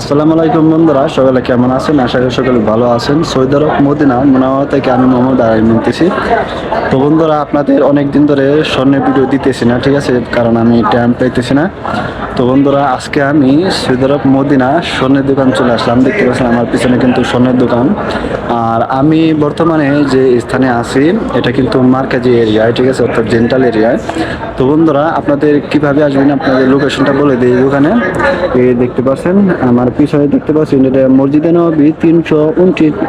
আসসালামু আলাইকুম বন্ধুরা, সকালে কেমন আছেন? আশা করি সকলে ভালো আছেন। সৈয়দ আরব মদিনা মুনাওয়া থেকে আমি মোহাম্মদ আরাই নিতেছি তো বন্ধুরা, আপনাদের অনেক দিন ধরে স্বর্ণের ভিডিও দিতেছি না, ঠিক আছে? কারণ আমি টাইম পাইতেছি না। তো বন্ধুরা, আজকে আমি সৈয়দ আরব মদিনা স্বর্ণের দোকান চলে আসলাম। দেখতে পাচ্ছেন আমার পিছনে কিন্তু স্বর্ণের দোকান। আর আমি বর্তমানে যে স্থানে আছি, এটা কিন্তু মার্কাজি এরিয়ায় ঠিক আছে? অর্থাৎ জেন্টাল এরিয়ায় তো বন্ধুরা, আপনাদের কীভাবে আসবেন, আপনাদের লোকেশনটা বলে দিই দোকানে। দেখতে পাচ্ছেন আমার পিছনে দেখতে পাচ্ছেন এটা মসজিদে নবী তিনশো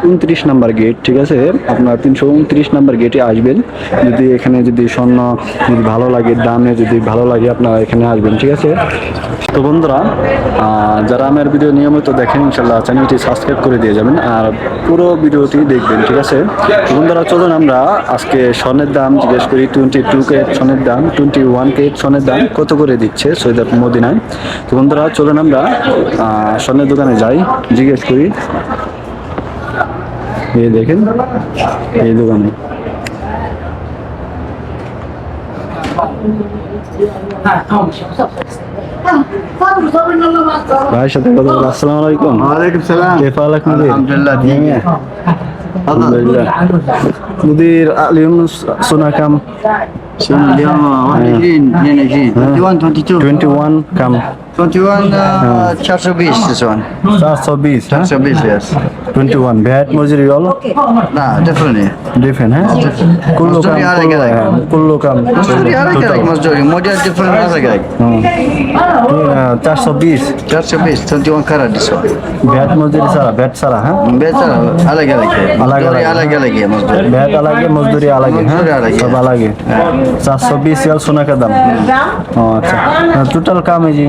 উনত্রিশ নাম্বার গেট ঠিক আছে? আপনার তিনশো উনত্রিশ নাম্বার গেটে আসবেন। যদি এখানে যদি স্বর্ণ যদি ভালো লাগে, দামে যদি ভালো লাগে, আপনারা এখানে আসবেন, ঠিক আছে? তো বন্ধুরা যারা আমার ভিডিও নিয়মিত দেখেন ইনশাল্লাহ চ্যানেলটি সাবস্ক্রাইব করে দিয়ে যাবেন আর পুরো ভিডিওটি দেখবেন, ঠিক আছে? বন্ধুরা, চলুন আমরা আজকে স্বর্ণের দাম জিজ্ঞেস করি টোয়েন্টি টু কে স্বর্ণের দাম টোয়েন্টি ওয়ান কে স্বর্ণের দাম কত করে দিচ্ছে সৈয়দ মদিনায়? তো বন্ধুরা, চলুন আমরা আহ, স্বর্ণের দোকানে যাই জিজ্ঞেস করি এই দেখেন এই দোকানে ভাইয়ের সাথে কথা বলবো আসসালামু আলাইকুম ওয়ালাইকুম সালাম كيف حالك مدير؟ الحمد لله جميع الحمد لله مدير اليوم سنة كم؟ شنو اليوم 21 22 21 22 21 كم؟ 21 uh, 420 this one. 420, huh? 420 yes. 21. Bhat mujuri all? Nah, different. Different, huh? Different. Kullu kam. Kullu kam. Mujuri are karak mujuri. Mujuri different are karak. Hmm. 420. 420 21 karat this one. Bhat mujuri sara, bhat sara, huh? Bhat sara alag alag. Alag alag. Alag alag hai mujuri. Bhat alag hai mujuri alag hai. Mujuri alag hai. Sab alag hai. 420 yal sona ka dam. Oh acha. Total kam hai ji?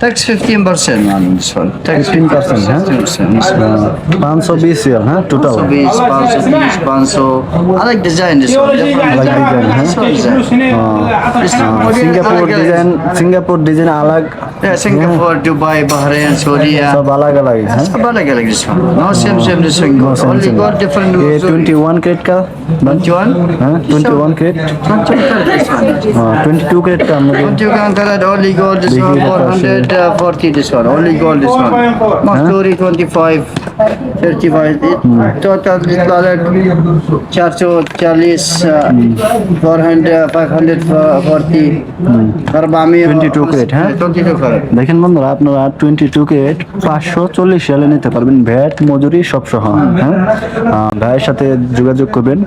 35 tax 15% on this one tax 15%, huh? 15% this one. পাঁচশো বিশ Real হ্যাঁ total 520 520 500 I like design this one different Like design, huh? This one design. This one. Singapore Alak- design Singapore design আলাগ Yeah, Singapore, Dubai, Bahrain, Saudi. সব আলাগ আলাগ হ্যাঁ सब अलग अलग this one. No same same this one. No, same, Only same. got different. ये twenty one crate का 21? हाँ twenty one crate 21 this one. हाँ ट्वेंटी टू क्रेट का मुझे Don't you can tell it only gold this Big one, hit, 440 this one, only gold this one. Masturi 25, 35, it total dollar 440, uh, 400, 540, 22 crate, হ্যাঁ? 22 crate. দেখেন বন্ধুরা আপনারা twenty two Kate পাঁচশো চল্লিশ সালে নিতে পারবেন ভ্যাট মজুরি সব সহ হ্যাঁ ভাইয়ের সাথে যোগাযোগ করবেন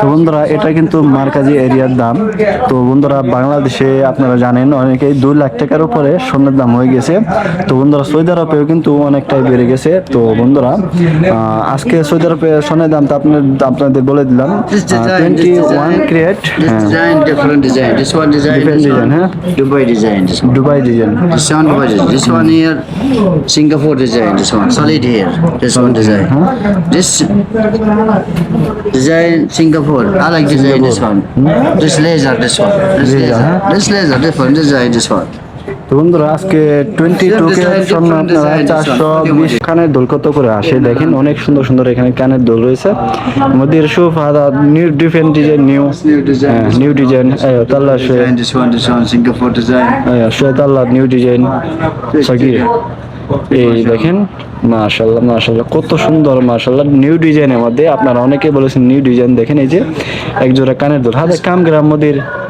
তো বন্ধুরা এটা কিন্তু মার্কাজি এরিয়ার দাম তো বন্ধুরা বাংলাদেশে আপনারা জানেন অনেকেই দুই লাখ টাকার উপরে স্বর্ণের দাম হয়ে গেছে তো বন্ধুরা সৌদি আরবেও কিন্তু অনেকটাই বেড়ে গেছে তো বন্ধুরা আজকে সৌদি আরবে স্বর্ণের দাম তো আপনার আপনাদের বলে দিলাম টোয়েন্টি ওয়ান ক্রিয়েট হ্যাঁ design. This one? Dubai design, this one. Dubai design This one Dubai design. This one here, Singapore design. This one solid here. This one design. This design Singapore. I like design this one. This laser. This one. This Laser, laser. huh? This laser. Different design. This one. বন্ধুরা আজকে twenty two কে স্বর্ণ আপনারা চারশো বিশ কানের দোল কত করে আসে দেখেন অনেক সুন্দর সুন্দর এখানে কানের দোল রয়েছে। মধ্যে সুফ আদা new different design new new design তাল্লা শে তাল্লা নিউ ডিজাইন সাকির এই দেখেন মাশাল্লাহ মাশাল্লাহ কত সুন্দর মাশাল্লাহ নিউ ডিজাইনের মধ্যে আপনারা অনেকে বলেছেন নিউ ডিজাইন দেখেন এই যে একজোড়া কানের দোল। হাতে কাম গ্রাম মধ্যে ইজি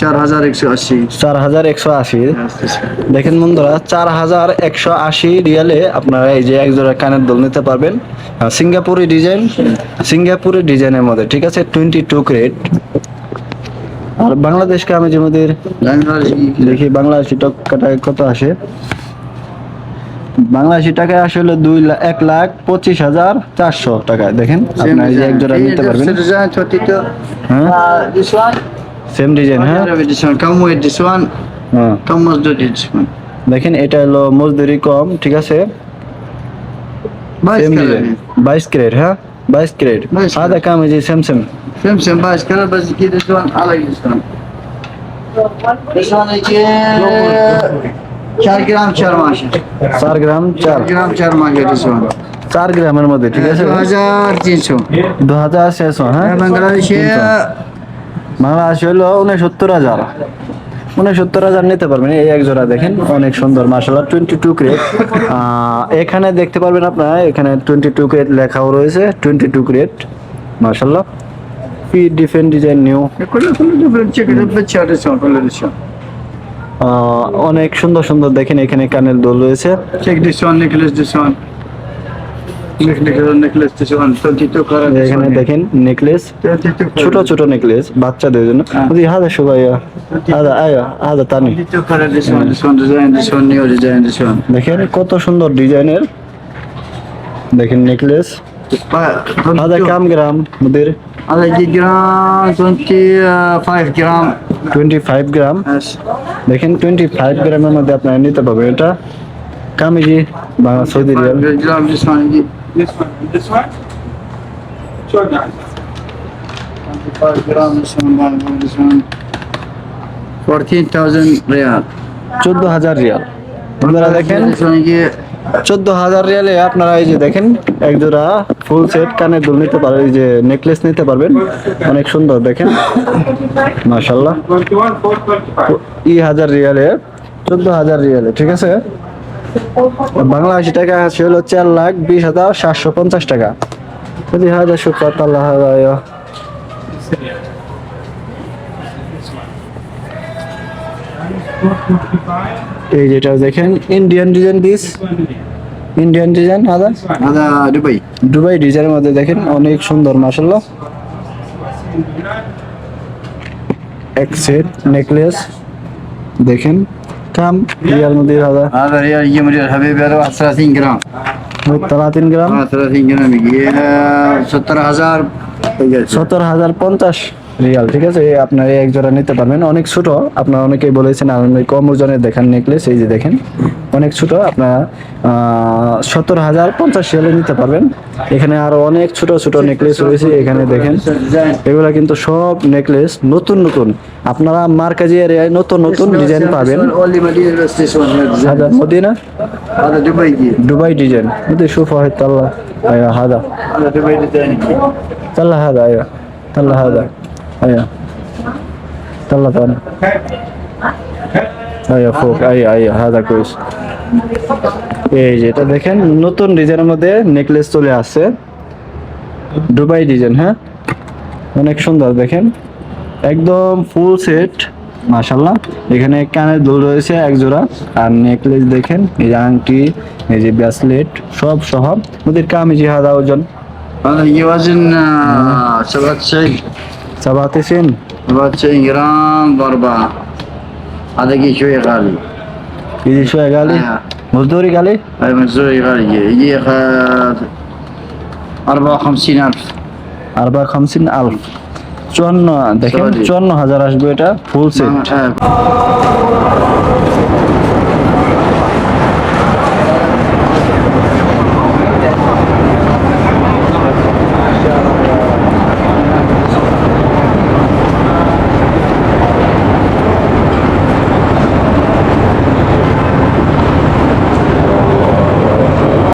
চার হাজার একশো আশি চার হাজার একশো আশি দেখেন বন্ধুরা চার হাজার একশো আশি রিয়ালে আপনারা এই যে একজোড়া কানের দোল নিতে পারবেন। সিঙ্গাপুরি ডিজাইন সিঙ্গাপুরি ডিজাইনের মধ্যে ঠিক আছে? টোয়েন্টি টু ক্রেড আর বাংলাদেশকে আমি যেমন দেখি বাংলাদেশি টাকা কত আসে? বাংলাদেশি টাকায় আসলে দুই লাখ এক লাখ পঁচিশ হাজার চারশো টাকায় দেখেন আপনার এই যে এক জোড়া নিতে পারবেন। Design 22. Huh? This one. Same design হ্যাঁ. হ্যাঁ। This দেখেন এটা হলো মজদুরি কম ঠিক আছে? সেম বাইশ ক্রেড হ্যাঁ? বাইশ ক্রেড 22 আদা কাম এই যে same same bice color, but you get this one. 4 gram 4 মাসে চার। গ্রাম চার 4 gram 4 মাসে চার গ্রামের মধ্যে ঠিক আছে? 2300 দু হাজার ছয়শো হ্যাঁ? বাংলাদেশে বাংলাদেশ হলো উনসত্তর হাজার। উনসত্তর হাজার নিতে পারবেন। এই এক জোড়া দেখেন অনেক সুন্দর মার্শাল্লাহ টোয়েন্টি টু ক্রেট এখানে দেখতে পারবেন আপনারা এখানে টোয়েন্টি টু ক্রেট লেখাও রয়েছে টোয়েন্টি টু ক্রেট মার্শাল্লাহ পি ডিফেন্ট ডিজাইন নিউ অনেক সুন্দর সুন্দর দেখেন এখানে কানের দোল রয়েছে। নেকলেস দেখেন নেকলেস ছোট ছোট নেকলেস বাচ্চাদের দেখেন কত সুন্দর ডিজাইনের। দেখেন নেকলেস কাম গ্রাম ওদের gram twenty five gram. Twenty five gram Yes. দেখেন 25 গ্রামের মধ্যে আপনারা নিতে পারবেন এটা কামিজি বা Saudi riyal 5 gram this one. This one, this one. Sure, guys. 5 gram this one one one, this one. 14,000 real. চোদ্দ হাজার রিয়াল আপনারা দেখেন This one is চোদ্দ হাজার রিয়ালে আপনারা এই যে দেখেন এক জোড়া ফুল সেট কানে দুল নিতে পারবেন এই যে নেকলেস নিতে পারবেন। অনেক সুন্দর দেখেন। মাশাল্লাহ 21, 425. ই হাজার রিয়ালে চোদ্দ হাজার রিয়ালে ঠিক আছে? বাংলাদেশি টাকা আছে হলো চার লাখ বিশ হাজার সাতশো পঞ্চাশ টাকা। যদি হাজার শুক্র আল্লাহ হাজার এই যেটা দেখেন Indian design this Indian design আদা আদা দুবাই দুবাই ডিজাইনের মধ্যে দেখেন অনেক সুন্দর মাসাল্লাহ এক সেট নেকলেস দেখেন কাম রিয়াল মধ্যে আদা আদা রিয়াল ইয়ে মধ্যে হবে বেরো 30 গ্রাম 30 গ্রাম 30 গ্রাম 17000 17050 রিয়াল ঠিক আছে এই আপনার এই এক জোড়া নিতে পারবেন অনেক ছোট আপনার অনেকেই বলেছেন আর অনেক কম ওজনের দেখেন নেকলেস এই যে দেখেন অনেক ছোট আপনার সত্তর হাজার পঞ্চাশ রিয়ালে নিতে পারবেন এখানে আরো অনেক ছোট ছোট নেকলেস রয়েছে এখানে দেখেন ডিজাইন এগুলা কিন্তু সব নেকলেস নতুন নতুন আপনারা মার্কাজি এরিয়ায় নতুন নতুন ডিজাইন পাবেন اونلي مدينه بس this one here design. هذا مدينة هذا دبي يجي دبي ديزاين بدي اشوفه هاي طلع ايوه هذا هذا دبي ديزاين يجي طلع هذا ايوه طلع هذا ايوه طلع ثاني ايوه فوق ايوه ايوه هذا كويس এই যে এটা দেখেন নতুন ডিজাইনের মধ্যে নেকলেস চলে আসছে দুবাই ডিজাইন হ্যাঁ অনেক সুন্দর দেখেন একদম ফুল সেট মাশাল্লাহ এখানে কানের দুল রয়েছে এক জোড়া আর নেকলেস দেখেন এই যে আংটি এই যে ব্রেসলেট সব সহ ওদের কামিজি হাদা ওজন هذا يجي وزن آه، 97 সাবাতিসিন 97 جرام باربعة هذا يجي شوية غالي এই যে শোয়া গালি آه. মজদুরি গালি هاي منزوي غالي يجي يجي خ- 54000 আরবা খামসিন আলফ চুয়ান্ন দেখেন Sorry. চুয়ান্ন হাজার আসবে এটা ফুল সেট آه.